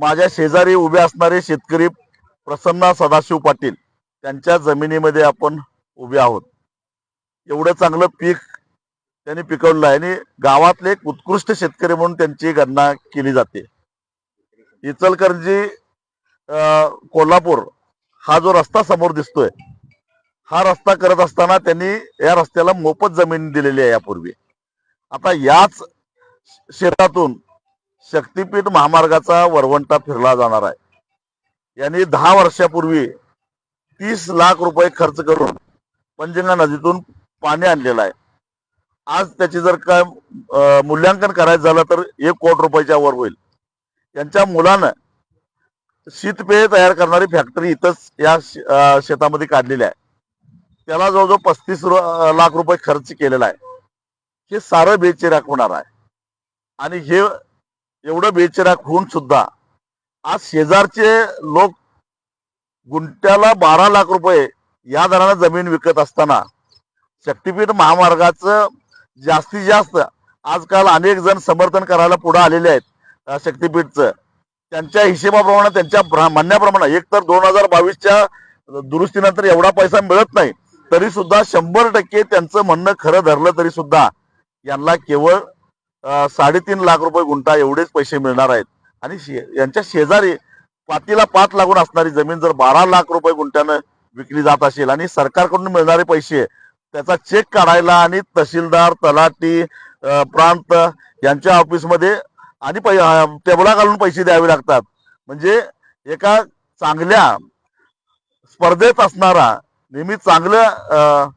माझ्या शेजारी उभे असणारे शेतकरी प्रसन्ना सदाशिव पाटील त्यांच्या जमिनीमध्ये आपण उभे आहोत. एवढं चांगलं पीक त्यांनी पिकवलेलं आहे आणि गावातले एक उत्कृष्ट शेतकरी म्हणून त्यांची गणना केली जाते. इचलकरंजी कोल्हापूर हा जो रस्ता समोर दिसतोय हा रस्ता करत असताना त्यांनी या रस्त्याला मोफत जमीन दिलेली आहे यापूर्वी. आता याच शेतातून शक्तीपीठ महामार्गाचा वरवंटा फिरला जाणार आहे. यांनी दहा वर्षापूर्वी तीस लाख रुपये खर्च करून पंजंगा नदीतून पाणी आणलेलं आहे. आज त्याची जर काय मूल्यांकन करायचं झालं तर एक कोटी रुपयाच्या वर होईल. यांच्या मुलानं शीतपेय तयार करणारी फॅक्टरी इथंच या शे- शेतामध्ये काढलेली आहे. त्याला जवळजवळ पस्तीस लाख रुपये खर्च केलेला आहे. हे सारं बेचे राखवणार आहे. आणि हे एवढं बेचिराख होऊन सुद्धा आज शेजारचे लोक गुंट्याला बारा लाख रुपये या दरानं जमीन विकत असताना शक्तीपीठ महामार्गाचं जास्तीत जास्त आजकाल अनेक जण समर्थन करायला पुढे आलेले आहेत शक्तीपीठचं. त्यांच्या हिशेबाप्रमाणे त्यांच्या भ्रा- म्हणण्याप्रमाणे एक तर दोन हजार बावीसच्या दुरुस्तीनंतर एवढा पैसा मिळत नाही तरी सुद्धा शंभर टक्के त्यांचं म्हणणं खरं धरलं तरी सुद्धा यांना केवळ साडेतीन लाख रुपये गुंठा एवढेच पैसे मिळणार आहेत. आणि शे- यांच्या शेजारी पातीला पाच लागून असणारी जमीन जर बारा लाख रुपये गुंठ्यानं विकली जात असेल आणि सरकारकडून मिळणारे पैसे त्याचा चेक काढायला आणि तहसीलदार तलाठी प्रांत यांच्या ऑफिसमध्ये आणि पै टेबला घालून पैसे द्यावे लागतात. म्हणजे एका चांगल्या स्पर्धेत असणारा नेहमी चांगलं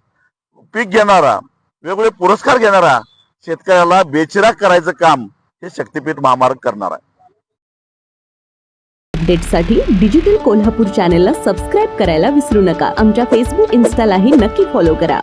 पीक घेणारा वेगवेगळे पुरस्कार घेणारा शेतकऱ्याला बेचिराग करायचं काम हे शक्तीपीठ महामार्ग करणार आहे. अपडेटसाठी डिजिटल कोल्हापूर चॅनेलला सबस्क्राईब करायला विसरू नका. आमच्या फेसबुक इन्स्टालाही नक्की फॉलो करा.